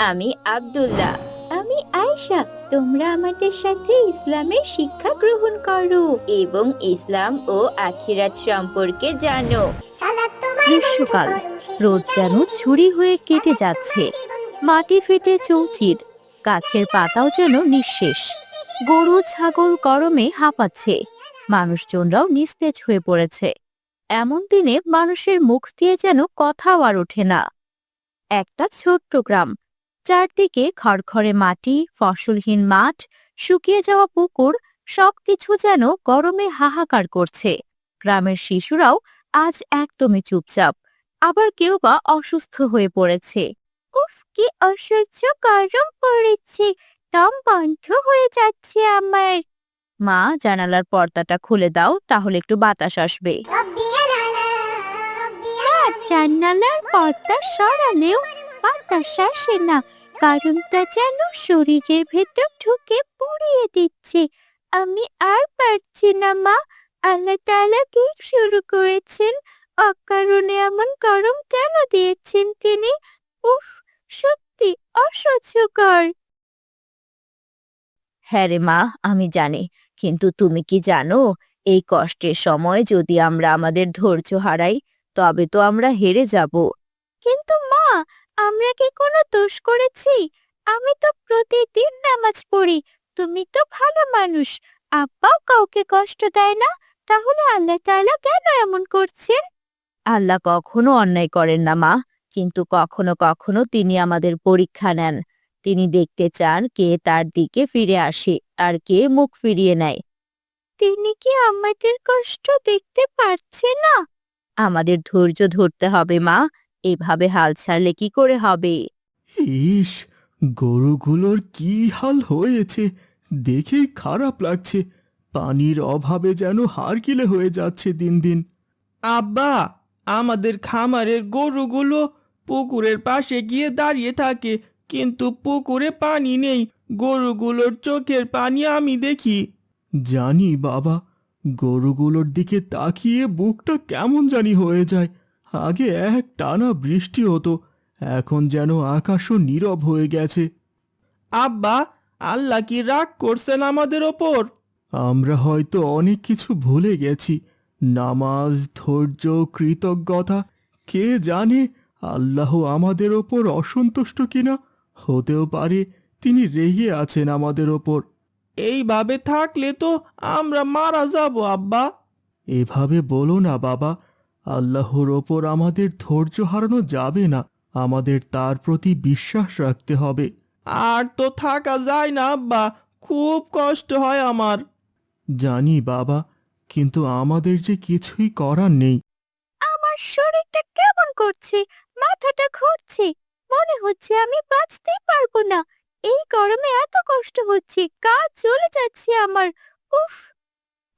আমি আব্দুল্লাহ। আমি আয়েশা। তোমরা আমাদের সাথে ইসলামের শিক্ষা গ্রহণ করো এবং ইসলাম ও আখিরাত সম্পর্কে জানো। গ্রীষ্মকাল। রোদ যেন ছুরি হয়ে কেটে যাচ্ছে। মাটি ফেটে চৌচির। গাছের পাতাও যেন নিঃশেষ। গরু ছাগল গরমে হাঁপাচ্ছে। মানুষজনরাও নিস্তেজ হয়ে পড়েছে। এমন দিনে মানুষের মুখ দিয়ে যেন কথাও আর ওঠে না। একটা ছোট্ট গ্রাম। চারদিকে খড়খড়ে মাটি, ফসলহীন মাঠ, শুকিয়ে যাওয়া পুকুর, সবকিছু যেন গরমে হাহাকার করছে। গ্রামের শিশুরাও আজ একদমই চুপচাপ, আবার কেউ বা অসুস্থ হয়ে পড়েছে। উফ, কি অসহ্য গরম পড়েছে, দম বন্ধ হয়ে যাচ্ছে আমার। মা, জানালার পর্দাটা খুলে দাও, তাহলে একটু বাতাস আসবে। জানালার পর্দা সরালেও বাতাস আসে না। কারণটা যেন শরীরের ভেতর ঢুকে পুড়িয়ে দিচ্ছে। আমি আর পারছি না মা। আল্লাহ তাআলা কি শুরু করেছেন? অকারণে এমন গরম কেন দিয়েছেন তিনি? উফ সত্যি অসহ্যকর। হ্যাঁ রে মা আমি জানি। কিন্তু তুমি কি জানো এই কষ্টের সময় যদি আমরা আমাদের ধৈর্য হারাই তবে তো আমরা হেরে যাব। কিন্তু মা আমরা কি কোনো দোষ করেছি? আমি তো প্রতিদিন নামাজ পড়ি। তুমি তো ভালো মানুষ। আব্বাও কাউকে কষ্ট দেয় না। তাহলে আল্লাহ তাআলা কেন এমন করছেন? আল্লাহ কখনো অন্যায় করেন না মা। কিন্তু কখনো কখনো তিনি আমাদের পরীক্ষা নেন। তিনি দেখতে চান কে তার দিকে ফিরে আসে আর কে মুখ ফিরিয়ে নেয়। তিনি কি আমাদের কষ্ট দেখতে পারছে না? আমাদের ধৈর্য ধরতে হবে মা। এভাবে হাল ছাড়লে কি করে হবে? ইস, গরুগুলোর কি হাল হয়েছে? দেখে খারাপ লাগছে। পানির অভাবে যেন হারকিলে হয়ে যাচ্ছে দিন দিন। আব্বা, আমাদের খামারের গরুগুলো পুকুরের পাশে গিয়ে দাঁড়িয়ে থাকে, কিন্তু পুকুরে পানি নেই। গরুগুলোর চোখের পানি আমি দেখি। জানি বাবা, গরুগুলোর দিকে তাকিয়ে বুকটা কেমন জানি হয়ে যায়। আগে এক টানা বৃষ্টি হতো, এখন যেন আকাশও নীরব হয়ে গেছে। আব্বা, আল্লাহ কি রাগ করছেন আমাদের ওপর? আমরা হয়তো অনেক কিছু ভুলে গেছি। নামাজ, ধৈর্য, কৃতজ্ঞতা, কে জানে আল্লাহ আমাদের ওপর অসন্তুষ্ট কিনা? হতেও পারে তিনি রেগে আছেন আমাদের ওপর। এইভাবে থাকলে তো আমরা মারা যাব, আব্বা। এভাবে বলো না, বাবা। আল্লাহর ওপর আমাদের ধৈর্য হারানো যাবে না। আমাদের তার প্রতি বিশ্বাস রাখতে হবে। আর তো থাকা যায় না, আব্বা। খুব কষ্ট হয় আমার। জানি, বাবা। কিন্তু আমাদের যে কিছুই করার নেই। আমার শরীরটা কেমন করছে? মাথাটা ঘুরছে। মনে হচ্ছে আমি বাঁচতেই পারব না। এই গরমে এত কষ্ট হচ্ছে, কাজ চলে যাচ্ছে আমার। উফ!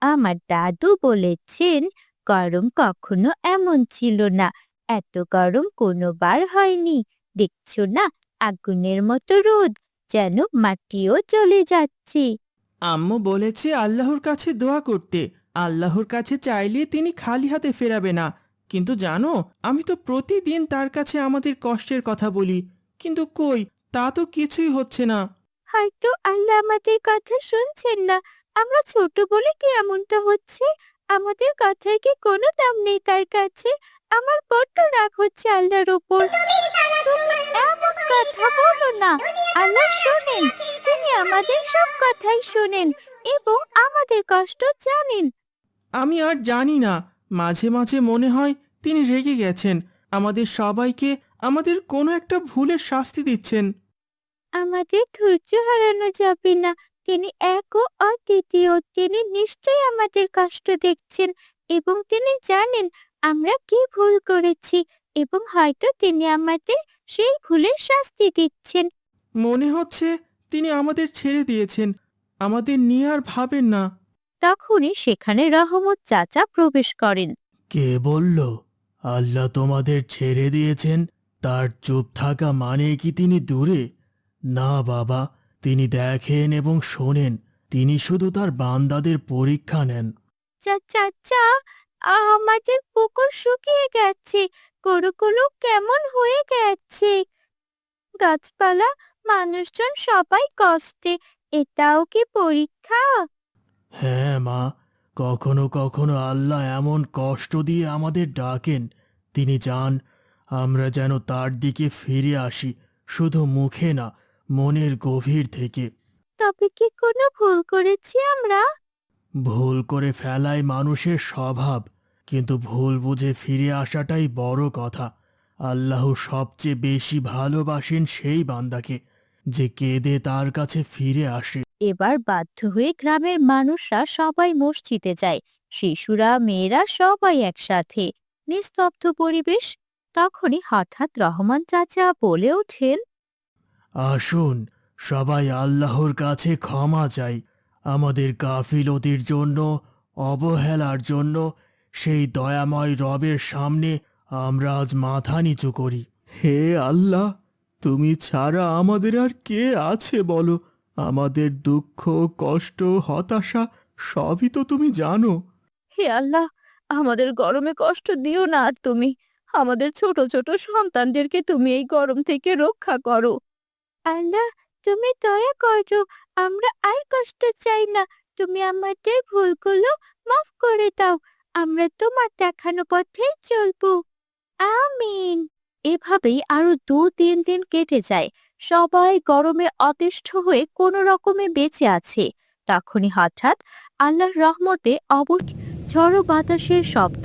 আমার দাদু বলেছেন গরম কখনো এমন ছিল না। এত গরম কোনোবার হয়নি। দেখছ না আগুনের মতো রোদ যেন মাটিও চলে যাচ্ছে। আম্মু বলেছে আল্লাহর কাছে দোয়া করতে। আল্লাহর কাছে চাইলে তিনি খালি হাতে ফেরাবে না। কিন্তু জানো আমি তো প্রতিদিন তার কাছে আমাদের কষ্টের কথা বলি। কিন্তু কই তা তো কিছুই হচ্ছে না। হয়তো আল্লাহ আমাদের কথা শুনছেন না। আমরা ছোট বলে কি এমনটা হচ্ছে? আমাদের কথায় কি কোনো দাম নেই তার কাছে? আমার বড্ড রাগ হচ্ছে আল্লাহর ওপর তুমি এমন কথা বলো না। আল্লাহ শোনেন। তিনি আমাদের সব কথাই শোনেন এবং আমাদের কষ্ট জানেন। আমি আর জানি না। মাঝে মাঝে মনে হয় তিনি রেগে গেছেন। আমাদের সবাইকে আমাদের কোনো একটা ভুলের শাস্তি দিচ্ছেন। আমাদের ধৈর্য হারানো যাবে না। তিনি এক ও অদ্বিতীয় তিনি নিশ্চয়ই আমাদের কষ্ট দেখছেন এবং তিনি জানেন আমরা কি ভুল করেছি এবং হয়তো তিনি আমাদের সেই ভুলের শাস্তি দিচ্ছেন। মনে হচ্ছে তিনি আমাদের ছেড়ে দিয়েছেন আমাদের নিয়ে আর ভাবেন না। তখনই সেখানে রহমত চাচা প্রবেশ করেন। কে বলল আল্লাহ তোমাদের ছেড়ে দিয়েছেন তার চুপ থাকা মানে কি তিনি দূরে? না বাবা তিনি দেখেন এবং শোনেন। তিনি শুধু তার বান্দাদের পরীক্ষা নেন। চা চাচা আমাদের পুকুর শুকিয়ে গেছে। গরুগুলো কেমন হয়ে গেছে। গাছপালা মানুষজন সবাই কষ্টে। এটাও কি পরীক্ষা? হ্যাঁ মা। কখনো কখনো আল্লাহ এমন কষ্ট দিয়ে আমাদের ডাকেন। তিনি চান আমরা যেন তার দিকে ফিরে আসি। শুধু মুখে না মনের গভীর থেকে। তবে কি কোনো ভুল করেছি আমরা? ভুল করে ফেলাই মানুষের স্বভাব কিন্তু ভুল বুঝে ফিরে আসাটাই বড় কথা। আল্লাহ সবচেয়ে বেশি ভালোবাসেন সেই বান্দাকে যে কেঁদে তার কাছে ফিরে আসে। এবার বাধ্য হয়ে গ্রামের মানুষরা সবাই মসজিদে যায় শিশুরা মেয়েরা সবাই একসাথে। নিস্তব্ধ পরিবেশ তখনই হঠাৎ রহমান চাচা বলে ওঠেন আসুন, সবাই আল্লাহর কাছে ক্ষমা চাই। আমাদের গাফিলতির জন্য, অবহেলার জন্য, সেই দয়াময় রবের সামনে আমরা আজ মাথা নিচু করি। হে আল্লাহ, তুমি ছাড়া আমাদের আর কে আছে বলো? আমাদের দুঃখ, কষ্ট, হতাশা সবই তো তুমি জানো। হে আল্লাহ, আমাদের গরমে কষ্ট দিও না আর তুমি। আমাদের ছোট ছোট সন্তানদেরকে তুমি এই গরম থেকে রক্ষা করো। আল্লাহ, তুমি দয়া করো, আমরা আর কষ্ট চাই না। তুমি আমাদের ভুলগুলো মাফ করে দাও, আমরা তোমার দেখানো পথে চলবো। আমিন। এভাবেই আরও দু তিন দিন কেটে যায়। সবাই গরমে অতিষ্ঠ হয়ে কোনো রকমে বেঁচে আছে। তখনই হঠাৎ আল্লাহর রহমতে অবর ঝড়ো বাতাসের শব্দ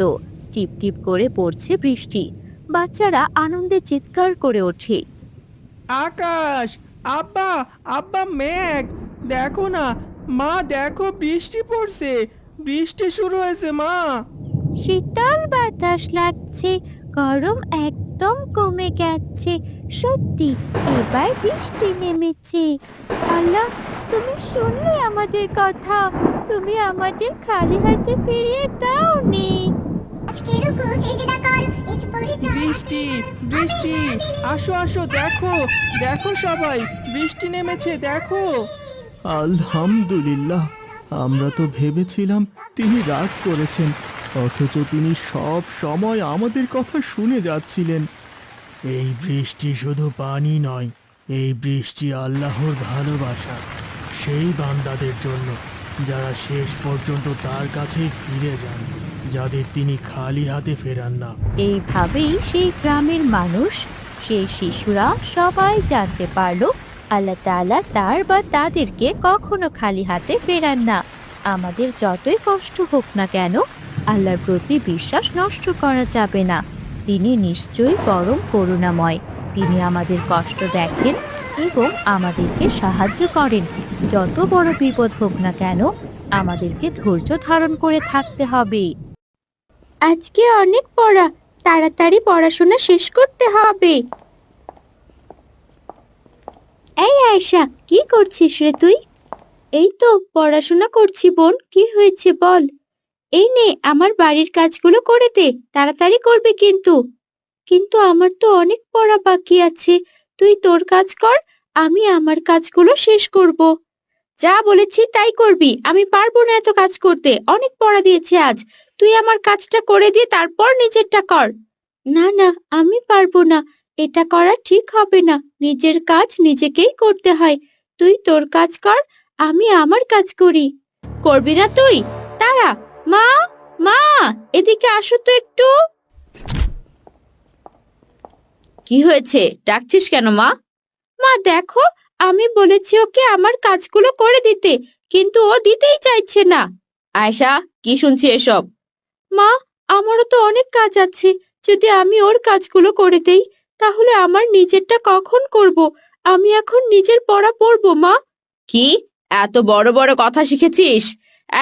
টিপ টিপ করে পড়ছে বৃষ্টি। বাচ্চারা আনন্দে চিৎকার করে ওঠে। আকাশ, আব্বা আব্বা মেঘ, দেখো না, মা, দেখো বৃষ্টি পড়ছে, বৃষ্টি শুরু হয়েছে, মা। শীতল বাতাস লাগছে, গরম একদম কমে গেছে, সত্যি, এবার বৃষ্টি নেমেছে। আল্লাহ, তুমি শুনলে আমাদের কথা, তুমি আমাদের খালি হাতে ফিরিয়ে দাওনি। বৃষ্টি বৃষ্টি। আসো আসো, দেখো দেখো সবাই। বৃষ্টি নেমেছে, দেখো। আলহামদুলিল্লাহ। আমরা তো ভেবেছিলাম তিনি রাগ করেছেন, অথচ তিনি সব সময় আমাদের কথা শুনে যাচ্ছিলেন। এই বৃষ্টি শুধু পানি নয়, এই বৃষ্টি আল্লাহর ভালোবাসা, সেই বান্দাদের জন্য, যারা শেষ পর্যন্ত তার কাছে ফিরে যান। যাদের তিনি খালি হাতে ফেরান না। এইভাবেই সেই গ্রামের মানুষ, সেই শিশুরা সবাই জানতে পারল আল্লাহ তাআলা তার বা তাদেরকে কখনো খালি হাতে ফেরান না। আমাদের যতই কষ্ট হোক না কেন, আল্লাহর প্রতি বিশ্বাস নষ্ট করা যাবে না। তিনি নিশ্চয়ই পরম করুণাময়। তিনি আমাদের কষ্ট দেখেন এবং আমাদেরকে সাহায্য করেন। যত বড় বিপদ হোক না কেন, আমাদেরকে ধৈর্য ধারণ করে থাকতে হবে। আজকে অনেক পড়া, তাড়াতাড়ি পড়াশোনা শেষ করতে হবে। এই আয়শা, কি করছিস রে তুই? এই তো, পড়াশোনা করছি বোন, কি হয়েছে বল? এই নে, আমার বাড়ির কাজগুলো করে দে, তাড়াতাড়ি করবে কিন্তু। কিন্তু আমার তো অনেক পড়া বাকি আছে, তুই তোর কাজ কর, আমি আমার কাজগুলো শেষ করব। যা বলেছি তাই করবি। আমি পারব না এত কাজ করতে। অনেক পড়া দিয়েছি আজ। তুই আমার কাজটা করে দিয়ে তারপর নিজেরটা কর। না না, আমি পারব না। এটা করা ঠিক হবে না। নিজের কাজ নিজেকেই করতে হয়। তুই তোর কাজ কর, আমি আমার কাজ করি। করবি না তুই? তারা, মা মা, এদিকে আসো তো একটু। কি হয়েছে? ডাকছিস কেন, মা? মা, দেখো আমি বলেছি ওকে আমার কাজগুলো করে দিতে, কিন্তু ও দিতেই চাইছে না। আয়শা, কি শুনছি এসব? মা, আমারও তো অনেক কাজ আছে। যদি আমি ওর কাজগুলো করে দেই, তাহলে আমার নিজেরটা কখন করব? আমি এখন নিজের পড়া পড়ব, মা। কি? এত বড় বড় কথা শিখেছিস?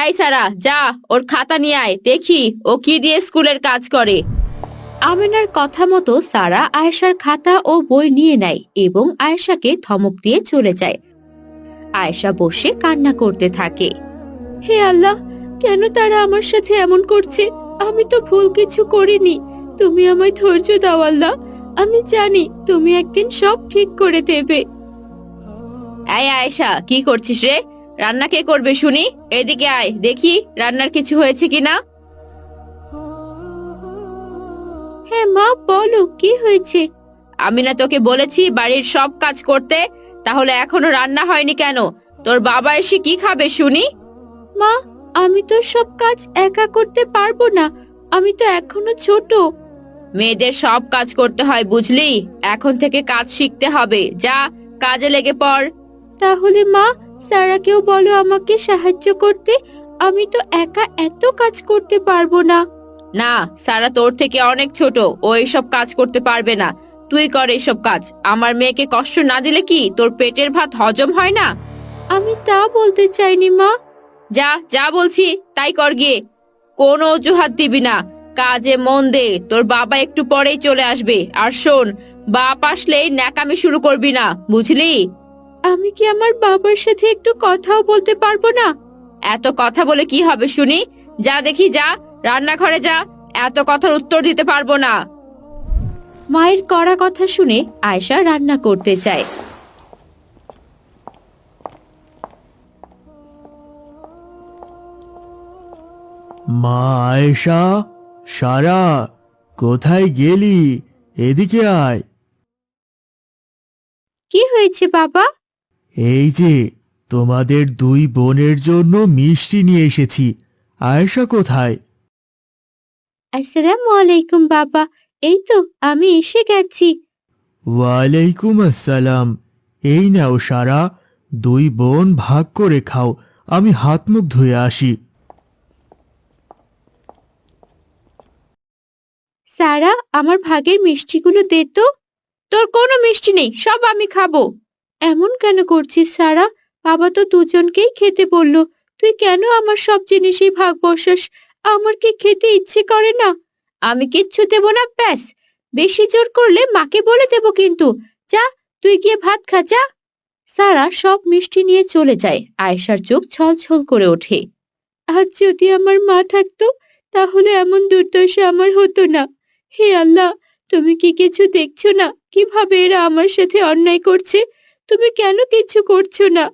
এই সারা, যা, ওর খাতা নিয়ে আয়, দেখি ও কি দিয়ে স্কুলের কাজ করে। আমিনার কথা মতো সারা আয়েশার খাতা ও বই নিয়ে নেয় এবং আয়েশাকে ধমক দিয়ে চলে যায়। আয়েশা বসে কান্না করতে থাকে। হে আল্লাহ, কেন তারা আমার সাথে এমন করছে? আমি তো ভুল কিছু করিনি। তুমি আমায় ধৈর্য দাও আল্লাহ। আমি জানি তুমি একদিন সব ঠিক করে দেবে। এই আয়েশা, কি করছিস রে? রান্না কে করবে শুনি? এদিকে আয়, দেখি রান্নার কিছু হয়েছে কিনা। হ্যাঁ মা বলো কি হয়েছে? আমি না তোকে বলেছি বাড়ির সব কাজ করতে তাহলে এখনও রান্না হয়নি কেন? তোর বাবা এসে কি খাবে শুনি? মা আমি তো সব কাজ একা করতে পারব না আমি তো এখনও ছোট। মেয়েদের সব কাজ করতে হয় বুঝলি? এখন থেকে কাজ শিখতে হবে। যা কাজে লেগে পড়। তাহলে মা সারাকেও বলো আমাকে সাহায্য করতে আমি তো একা এত কাজ করতে পারব না। না সারা তোর থেকে অনেক ছোট ও এইসব কাজ করতে পারবে না। তুই কর এইসব কাজ। আমার মেয়েকে কষ্ট না দিলে কি তোর পেটের ভাত হজম হয় না? আমি তা বলতে চাইনি মা। যা যা বলছি তাই কর গিয়ে। কোনো অজুহাত দিবি না। কাজে মন দে তোর বাবা একটু পরেই চলে আসবে। আর শোন বাপ আসলেই ন্যাকামি শুরু করবি না বুঝলি? আমি কি আমার বাবার সাথে একটু কথাও বলতে পারব না? এত কথা বলে কি হবে শুনি? যা দেখি যা। রান্নাঘরে যা এত কথার উত্তর দিতে পারব না। মায়ের কড়া কথা শুনে আয়শা রান্না করতে চায়। মা আয়েশা সারা কোথায় গেলি? এদিকে আয়। কি হয়েছে বাবা? এই যে তোমাদের দুই বোনের জন্য মিষ্টি নিয়ে এসেছি। আয়েশা কোথায়? আসসালামু আলাইকুম বাবা। এই তো আমি এসে গেছি। ওয়ালাইকুম আসসালাম। এই নাও সারা দুই বোন ভাগ করে খাও আমি হাত মুখ ধুয়ে আসি। সারা আমার ভাগের মিষ্টিগুলো দে তো। তোর কোনো মিষ্টি নেই সব আমি খাব। এমন কেন করছিস সারা? বাবা তো দুজনকেই খেতে বলল। তুই কেন আমার সব জিনিসই ভাগ বসাস? আমার কি খেতে ইচ্ছে করে না? আমি কিচ্ছু দেব না, ব্যাস। বেশি জোর করলে মাকে বলে দেব কিন্তু। যা, তুই গিয়ে ভাত খা, যা। সারা সব মিষ্টি নিয়ে চলে যায়। আয়েশার চোখ ছলছল করে ওঠে। আজ যদি আমার মা থাকতো, তাহলে এমন দুর্দশা আমার হতো না। হে আল্লাহ, তুমি কি কিছু দেখছ না? কীভাবে এরা আমার সাথে অন্যায় করছে? তুমি কেন কিছু করছ না?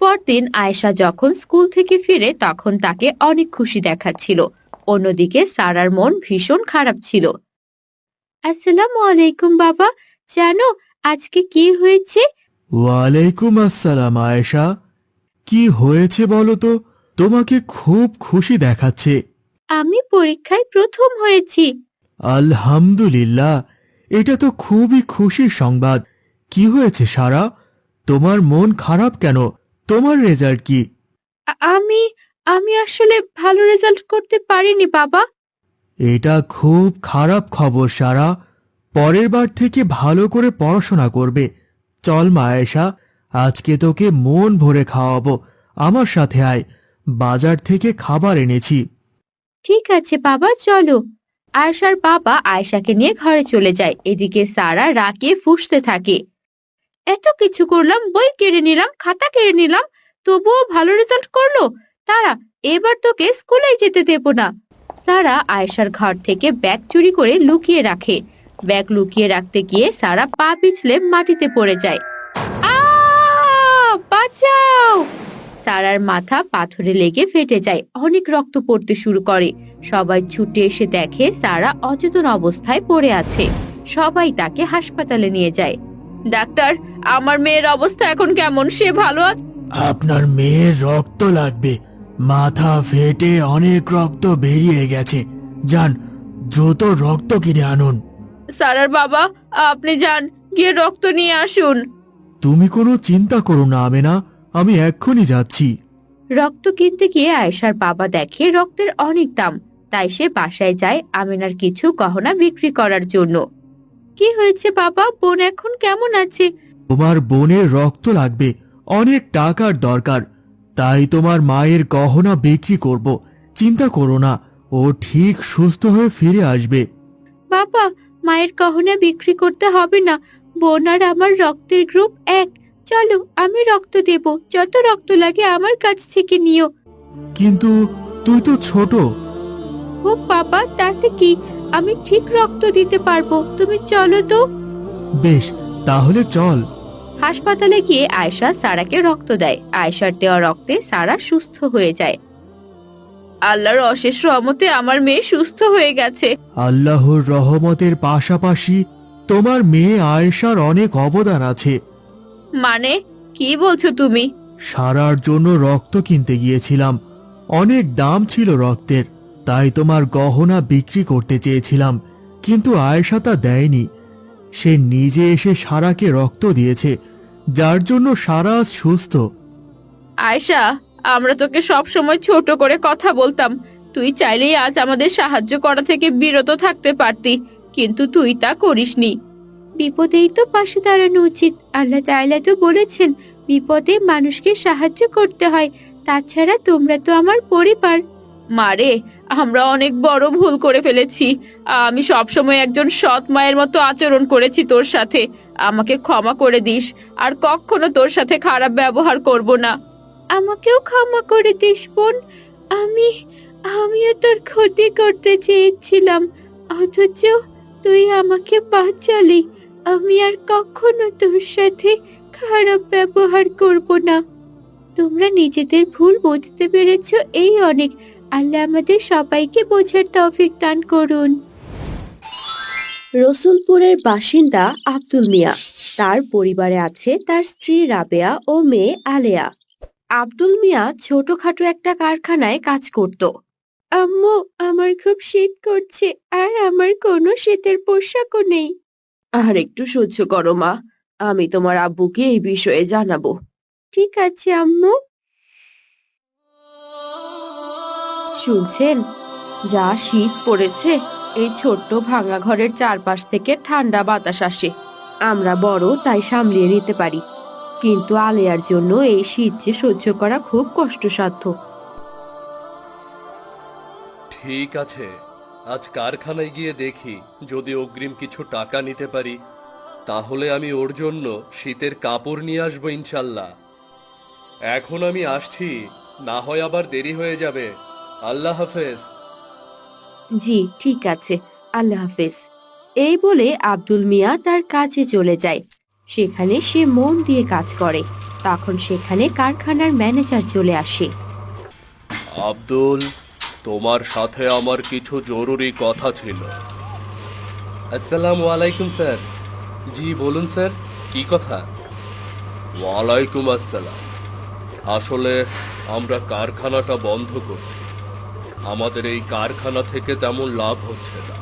পরদিন আয়েশা যখন স্কুল থেকে ফিরে তখন তাকে অনেক খুশি দেখাচ্ছিল। অন্যদিকে সারার মন ভীষণ খারাপ ছিল। আসসালামু আলাইকুম বাবা। জানো আজকে কি হয়েছে? ওয়ালাইকুম আসসালাম আয়েশা। কি হয়েছে বলো তো? তোমাকে খুব খুশি দেখাচ্ছে। আমি পরীক্ষায় প্রথম হয়েছি। আলহামদুলিল্লাহ। এটা তো খুবই খুশির সংবাদ। কি হয়েছে সারা? তোমার মন খারাপ কেন? তোমার রেজাল্ট কি? আমি আমি আসলে ভালো রেজাল্ট করতে পারিনি বাবা। এটা খুব খারাপ খবর সারা। পরের বার থেকে ভালো করে পড়াশোনা করবে। চল মায়েশা আজকে তোকে মন ভরে খাওয়াবো। আমার সাথে আয়। বাজার থেকে খাবার এনেছি। ঠিক আছে বাবা চলো। আয়েশার বাবা আয়েশাকে নিয়ে ঘরে চলে যায়। এদিকে সারা রাগে ফুঁসতে থাকে। এত কিছু করলাম, বই কেড়ে নিলাম, খাতা কেড়ে নিলাম, তবুও ভালো রেজাল্ট করল। তারা, এবার তোকে স্কুলে যেতে দেব না। সারা আয়েশার ঘর থেকে ব্যাগ চুরি করে লুকিয়ে রাখে। ব্যাগ লুকিয়ে রাখতে গিয়ে সারা পা পিছলে মাটিতে পড়ে যায়। সারার মাথা পাথরে লেগে ফেটে যায়, অনেক রক্ত পড়তে শুরু করে। সবাই ছুটে এসে দেখে সারা অচেতন অবস্থায় পড়ে আছে। সবাই তাকে হাসপাতালে নিয়ে যায়। ডাক্তার আমার মেয়ের অবস্থা এখন কেমন? সে ভালো আছে আপনার মেয়ের রক্ত লাগবে। মাথা ফেটে অনেক রক্ত বেরিয়ে গেছে। যান দ্রুত রক্ত কিনে আনুন। সারার বাবা আপনি যান গিয়ে রক্ত নিয়ে আসুন। তুমি কোনো চিন্তা করো না আমেনা। আমি এক্ষুনি যাচ্ছি। রক্ত কিনতে গিয়ে আয়েশার বাবা দেখে রক্তের অনেক দাম। তাই সে বাসায় যায় আমিনার কিছু গহনা বিক্রি করার জন্য। কি হয়েছে বাবা? বোন এখন কেমন আছে? তোমার বোনের রক্ত লাগবে অনেক টাকার দরকার। তাই তোমার মায়ের গহনা বিক্রি করব। চিন্তা করো না ও ঠিক সুস্থ হয়ে ফিরে আসবে। বাবা মায়ের গহনা বিক্রি করতে হবে না। বোন আর আমার রক্তের গ্রুপ এক। চলো আমি রক্ত দেব। যত রক্ত লাগে আমার কাছ থেকে নিও। কিন্তু তুই তো ছোট। ও বাবা তাতে কি? আমি ঠিক রক্ত দিতে পারব তুমি চলো তো। বেশ তাহলে চল। হাসপাতালে গিয়ে আয়শা সারাকে রক্ত দেয়। আয়শার দেওয়া রক্তে সারা সুস্থ হয়ে যায়। আল্লাহর অশেষ রহমতে আমার মেয়ে সুস্থ হয়ে গেছে। আল্লাহর রহমতের পাশাপাশি তোমার মেয়ে আয়েশার অনেক অবদান আছে। মানে কি বলছো তুমি? সারার জন্য রক্ত কিনতে গিয়েছিলাম। অনেক দাম ছিল রক্তের। তাই তোমার গহনা বিক্রি করতে চেয়েছিলাম কিন্তু আয়েশা তা দেয়নি। সে নিজে এসে সারাকে রক্ত দিয়েছে যার জন্য সারা আজ সুস্থ। আয়শা আমরা তোকে সব সময় ছোট করে কথা বলতাম। তুই চাইলেই আজ আমাদের সাহায্য করা থেকে বিরত থাকতে পারতি কিন্তু তুই তা করিসনি। বিপদেই তো পাশে দাঁড়ানো উচিত। আল্লাহ তাআলা তো বলেছেন বিপদে মানুষকে সাহায্য করতে হয়। তাছাড়া তোমরা তো আমার পরিবার। মারে আমরা অনেক বড় ভুল করে ফেলেছি। আমি সবসময় একজন সৎ মায়ের মতো আচরণ করেছি তোর সাথে। আমাকে ক্ষমা করে দিস, আর কখনো তোর সাথে খারাপ ব্যবহার করব না। আমাকেও ক্ষমা করে দিস, বোন। আমি, আমিও তোর ক্ষতি করতে চেয়েছিলাম, অথচ তুই আমাকে বাঁচালি। আমি আর কখনো তোর সাথে খারাপ ব্যবহার করব না। তোমরা নিজেদের ভুল বুঝতে পেরেছ, এই অনেক। আল্লাহ আমাদের সবাইকে বোঝার তৌফিক দান করুন। রসুলপুরের বাসিন্দা আব্দুল মিয়া, তার পরিবারে আছে তার স্ত্রী রাবেয়া ও মেয়ে আলেয়া। আব্দুল মিয়া ছোটখাটো একটা কারখানায় কাজ করত। আম্মু, আমার খুব শীত করছে আর আমার কোনো শীতের পোশাকও নেই। আর একটু সহ্য করো মা, আমি তোমার আব্বুকে এই বিষয়ে জানাব। ঠিক আছে আম্মু। শুনছেন? যা শীত পড়েছে, এই ছোট্ট ভাঙা ঘরের চারপাশ থেকে ঠান্ডা বাতাস আসে। আমরা বড়, তাই সামলিয়ে নিতে পারি। কিন্তু আলেয়ার জন্য এই শীত যে সহ্য করা খুব কষ্টসাধ্য। ঠিক আছে। আজ কারখানায় গিয়ে দেখি, যদি অগ্রিম কিছু টাকা নিতে পারি, তাহলে আমি ওর জন্য শীতের কাপড় নিয়ে আসব ইনশাল্লাহ। এখন আমি আসছি, না হয় আবার দেরি হয়ে যাবে। আল্লাহ হাফেজ। জি ঠিক আছে আল্লাহ হাফেজ। এই বলে আব্দুল মিয়া তার কাজে চলে যায়। সেখানে সে মন দিয়ে কাজ করে। তখন সেখানে কারখানার ম্যানেজার চলে আসে। আব্দুল তোমার সাথে আমার কিছু জরুরি কথা ছিল। আসসালামু আলাইকুম স্যার। জি বলুন স্যার কি কথা? ওয়ালাইকুম আসসালাম। আসলে আমরা কারখানাটা বন্ধ করছি। আমাদের এই কারখানা থেকে তেমন লাভ হচ্ছে না।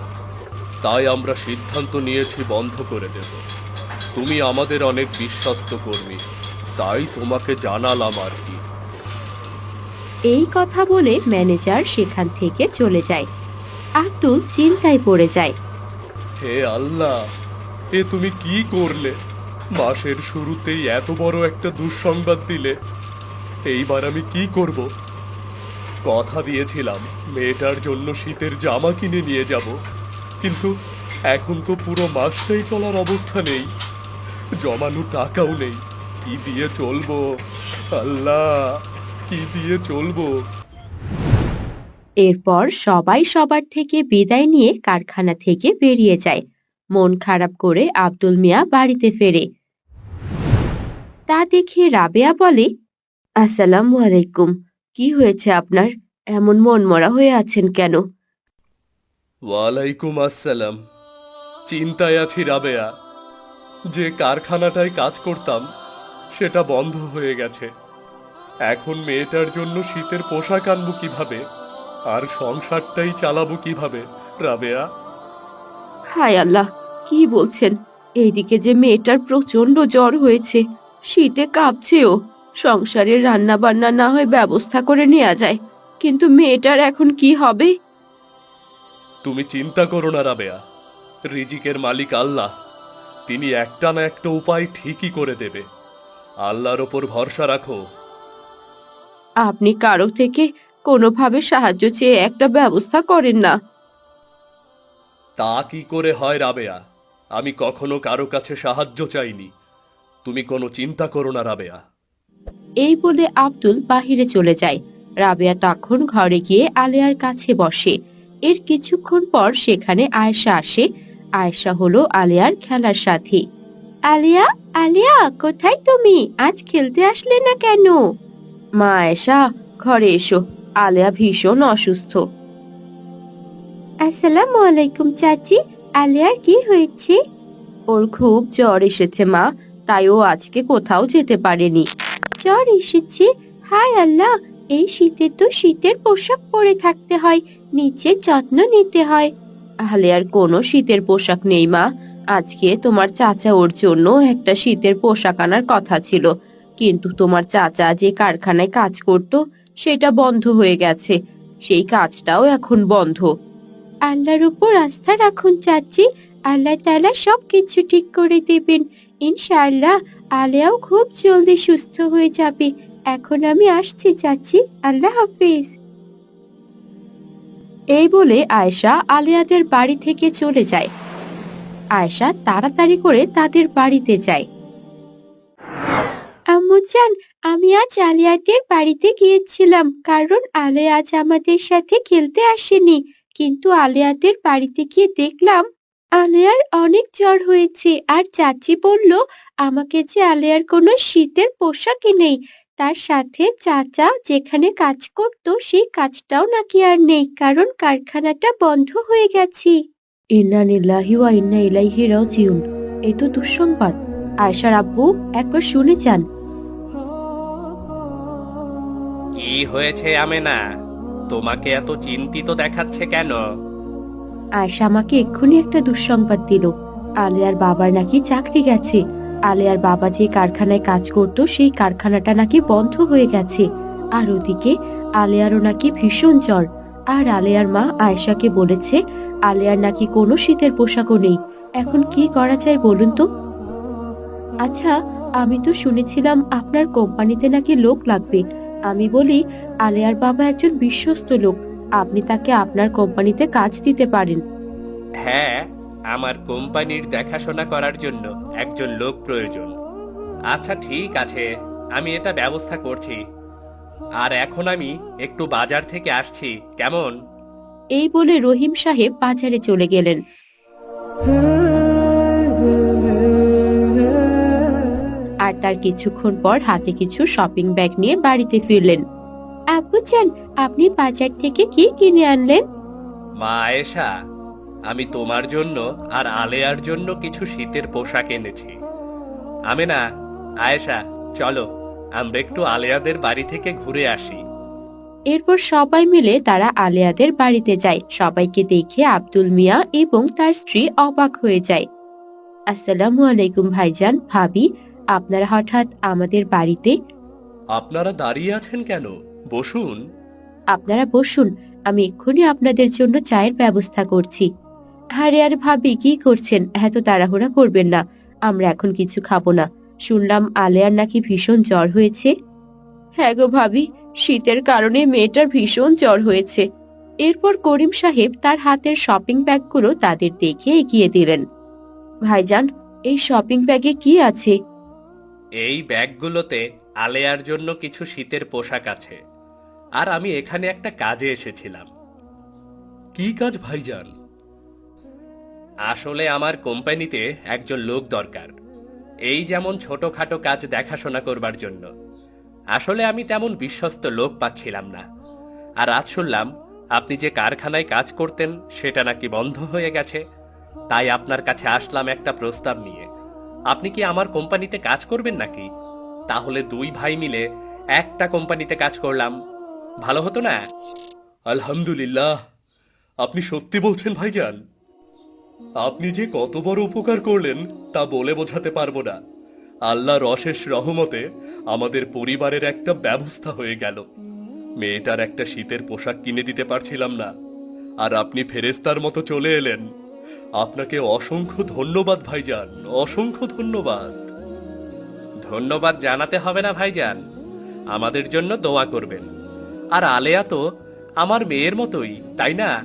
তাই আমরা সিদ্ধান্ত নিয়েছি বন্ধ করে দেব। তুমি আমাদের অনেক বিশ্বস্ত কর্মী তাই তোমাকে জানালাম আর কি। এই কথা বলে ম্যানেজার সেখান থেকে চলে যায়। আব্দুল চিন্তায় পড়ে যায়। হে আল্লাহ এ তুমি কি করলে? মাসের শুরুতেই এত বড় একটা দুঃসংবাদ দিলে। এইবার আমি কি করব? কথা দিয়েছিলাম, মেয়েটার জন্য শীতের জামা কিনে নিয়ে যাব। কিন্তু এখন তো পুরো মাসটাই চলার অবস্থা নেই। জমানো টাকাও নেই। কি দিয়ে চলবো? আল্লাহ, কি দিয়ে চলবো? এরপর সবাই সবার থেকে বিদায় নিয়ে কারখানা থেকে বেরিয়ে যায়। মন খারাপ করে আব্দুল মিয়া বাড়িতে ফেরে। তা দেখে রাবেয়া বলে, আসসালামু আলাইকুম। কি হয়েছে আপনার? এমন মনমরা হয়ে আছেন কেন? ওয়ালাইকুম আসসালাম। চিন্তায় আছি রাবেয়া। যে কারখানাটায় কাজ করতাম সেটা বন্ধ হয়ে গেছে। এখন মেয়েটার জন্য শীতের পোশাক আনব কীভাবে? আর সংসারটাই চালাবো কীভাবে রাবেয়া? হায় আল্লাহ কি বলছেন? এইদিকে যে মেয়েটার প্রচণ্ড জ্বর হয়েছে শীতে কাঁপছেও সংসারের রান্না বান্না না হয় ব্যবস্থা করে নেওয়া যায়। কিন্তু মেয়েটার এখন কি হবে? তুমি চিন্তা করো না রাবেয়া। রিজিকের মালিক আল্লাহ। তিনি একটা না একটা উপায় ঠিকই করে দেবে। আল্লাহর ওপর ভরসা রাখো। আপনি কারও থেকে কোনোভাবে সাহায্য চেয়ে একটা ব্যবস্থা করেন না। তা কি করে হয় রাবেয়া? আমি কখনো কারও কাছে সাহায্য চাইনি। তুমি কোনো চিন্তা করো না রাবেয়া। এই বলে আব্দুল বাহিরে চলে যায়। রাবেয়া তখন ঘরে গিয়ে আলেয়ার কাছে বসে। এর কিছুক্ষণ পর সেখানে আয়েশা আসে। আয়েশা হলো আলেয়ার খেলার সাথী। আলিয়া আলিয়া, কোথায় তুমি? আজ খেলতে আসলে না কেন? মা আয়েশা, ঘরে এসো। আলিয়া ভীষণ অসুস্থ। আসসালামু আলাইকুম চাচি, আলিয়ার কি হয়েছে? ওর খুব জ্বর এসেছে মা, তাই ও আজকে কোথাও যেতে পারেনি। জ্বর এসেছে। হায় আল্লাহ, এই শীতে তো শীতের পোশাক পরে থাকতে হয়, নিচের যত্ন নিতে হয়। তাহলে আর কোনো শীতের পোশাক নেই, মা। আজকে তোমার চাচা ওর জন্য একটা শীতের পোশাক আনার কথা ছিল। কিন্তু তোমার চাচা যে কারখানায় কাজ করত, সেটা বন্ধ হয়ে গেছে। সেই কাজটাও এখন বন্ধ। আল্লাহর উপর আস্থা রাখুন, চাচি। আল্লাহ তালা সব কিছু ঠিক করে দেবেন। ইনশাআল্লাহ আলেয়াও খুব জলদি সুস্থ হয়ে যাবে। এখন আমি আসছি, চাচি। আল্লাহ হাফিজ। এই বলে আয়েশা আলিয়াদের বাড়ি থেকে চলে যায়। আয়েশা তাড়াতাড়ি করে তাদের বাড়িতে যায়। আম্মুজান আমি আজ আলিয়াদের বাড়িতে গিয়েছিলাম, কারণ আলে আজ আমাদের সাথে খেলতে আসেনি। কিন্তু আলিয়াদের বাড়িতে গিয়ে দেখলাম আলিয়ার অনেক জ্বর হয়েছে। আর চাচি বলল আমাকে যে আলেয়ার কোনো শীতের পোশাকই নেই তার সাথে চাচা যেখানে কাজ করত সেই কাজটাও নাকি আর নেই কারণ কারখানাটা বন্ধ হয়ে গেছে। ইন্না নিল্লাহি ওয়া ইন্না ইলাইহি রাজিউন। এই তো দুঃসংবাদ। আয়শার আব্বু একবার শুনে যান। কি হয়েছে আমেনা? তোমাকে এত চিন্তিত দেখাচ্ছে কেন? আয়শা আমাকে এক্ষুনি একটা দুঃসংবাদ দিল। আলিয়ার বাবার নাকি চাকরি গেছে। আলিয়ার বাবা যে কারখানায় কাজ করত, সেই কারখানাটা নাকি বন্ধ হয়ে গেছে। আর ওদিকে আলিয়ারও নাকি ভীষণ জ্বর। আর আলিয়ার মা আয়েশাকে বলেছে, আলিয়ার নাকি কোনো শীতের পোশাকও নেই। এখন কি করা যায় বলুন তো? আচ্ছা আমি তো শুনেছিলাম আপনার কোম্পানিতে নাকি লোক লাগবে। আমি বলি, আলিয়ার বাবা একজন বিশ্বস্ত লোক। আপনি তাকে আপনার কোম্পানিতে কাজ দিতে পারেন। হ্যাঁ আমার কোম্পানির দেখাশোনা করার জন্য একজন লোক প্রয়োজন। আচ্ছা ঠিক আছে আমি এটা ব্যবস্থা করছি। আর এখন আমি একটু বাজার থেকে আসছি কেমন? এই বলে রহিম সাহেব বাজারে চলে গেলেন। আর তার কিছুক্ষণ পর হাতে কিছু শপিং ব্যাগ নিয়ে বাড়িতে ফিরলেন। আব্বুজান আপনি বাজার থেকে কি কিনে আনলেন? মা আয়েশা আমি তোমার জন্য আর আলেয়ার জন্য কিছু শীতের পোশাক এনেছি। আমি না আয়েশা চলো আমরা একটু আলেয়াদের বাড়ি থেকে ঘুরে আসি। এরপর সবাই মিলে তারা আলেয়াদের বাড়িতে যায়। সবাইকে দেখে আব্দুল মিয়া এবং তার স্ত্রী অবাক হয়ে যায়। আসসালামু আলাইকুম ভাইজান ভাবি আপনারা হঠাৎ আমাদের বাড়িতে? আপনারা দাঁড়িয়ে আছেন কেন? বসুন। আপনারা বসুন আমি এক্ষুনি আপনাদের জন্য চায়ের ব্যবস্থা করছি। আরে আর ভাবি কি করছেন? এত তাড়াহুড়া করবেন না আমরা এখন কিছু খাব না। শুনলাম আলেয়ার নাকি ভীষণ জ্বর হয়েছে। হ্যাঁ গো ভাবি শীতের কারণে মেয়েটার ভীষণ জ্বর হয়েছে। এরপর করিম সাহেব তার হাতের শপিং ব্যাগগুলো তাদের দেখে এগিয়ে দিলেন। ভাইজান এই শপিং ব্যাগে কি আছে? এই ব্যাগগুলোতে আলেয়ার জন্য কিছু শীতের পোশাক আছে। আর আমি এখানে একটা কাজে এসেছিলাম। কি কাজ ভাইজান? আসলে আমার কোম্পানিতে একজন লোক দরকার। এই যেমন ছোটখাটো কাজ দেখাশোনা করবার জন্য। আসলে আমি তেমন বিশ্বস্ত লোক পাচ্ছিলাম না। আর আজ শুনলাম আপনি যে কারখানায় কাজ করতেন সেটা নাকি বন্ধ হয়ে গেছে। তাই আপনার কাছে আসলাম একটা প্রস্তাব নিয়ে। আপনি কি আমার কোম্পানিতে কাজ করবেন নাকি? তাহলে দুই ভাই মিলে একটা কোম্পানিতে কাজ করলাম ভালো হতো না? আলহামদুলিল্লাহ। আপনি সত্যি বলছেন, ভাইজান? আপনি যে কত বড় উপকার করলেন, তা বলে বোঝাতে পারব না। আল্লাহর অশেষ রহমতে আমাদের পরিবারের একটা ব্যবস্থা হয়ে গেল। মেয়েটার একটা শীতের পোশাক কিনে দিতে পারছিলাম না। আর আপনি ফেরেস্তার মতো চলে এলেন। আপনাকে অসংখ্য ধন্যবাদ, ভাইজান। অসংখ্য ধন্যবাদ। ধন্যবাদ জানাতে হবে না, ভাইজান। আমাদের জন্য দোয়া করবেন। আর আলেয়া তো আমার মেয়ের মতোই, তাই না?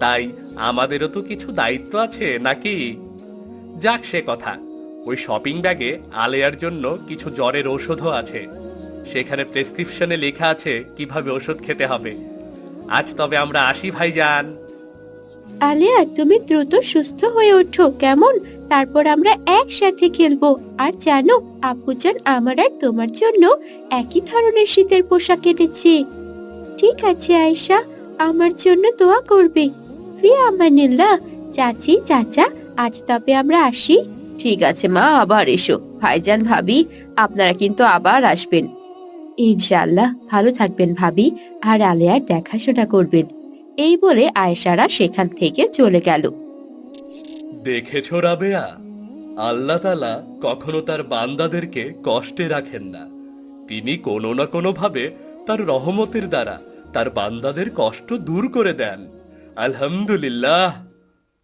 তাই আমাদেরও তো কিছু দায়িত্ব আছে, নাকি? যাক সে কথা। ওই শপিং ব্যাগে আলেয়ার জন্য কিছু জ্বরের ওষুধও আছে। সেখানে প্রেসক্রিপশনে লেখা আছে কীভাবে ওষুধ খেতে হবে। আজ তবে আমরা আসি, ভাইজান। আলিয়া তুমি দ্রুত সুস্থ হয়ে ওঠো কেমন? তারপর আমরা একসাথে খেলব। আর জানো আপুজান আমার আর তোমার জন্য একই ধরনের শীতের পোশাক এনেছে। ঠিক আছে আয়েশা আমার জন্য দোয়া করবে। ফি আমানিল্লাহ। চাচি চাচা আজ তবে আমরা আসি। ঠিক আছে মা আবার এসো। ভাইজান ভাবি আপনারা কিন্তু আবার আসবেন। ইনশাআল্লাহ ভালো থাকবেন ভাবি। আর আলেয়ার দেখাশোনা করবেন। এই বলে আয়েশারা সেখান থেকে চলে গেল। দেখেছ রাবেয়া? আল্লাহ তালা কখনো তার বান্দাদেরকে কষ্টে রাখেন না। তিনি কোনো না কোনো ভাবে তার রহমতের দ্বারা তার বান্দাদের কষ্ট দূর করে দেন। আলহামদুলিল্লাহ।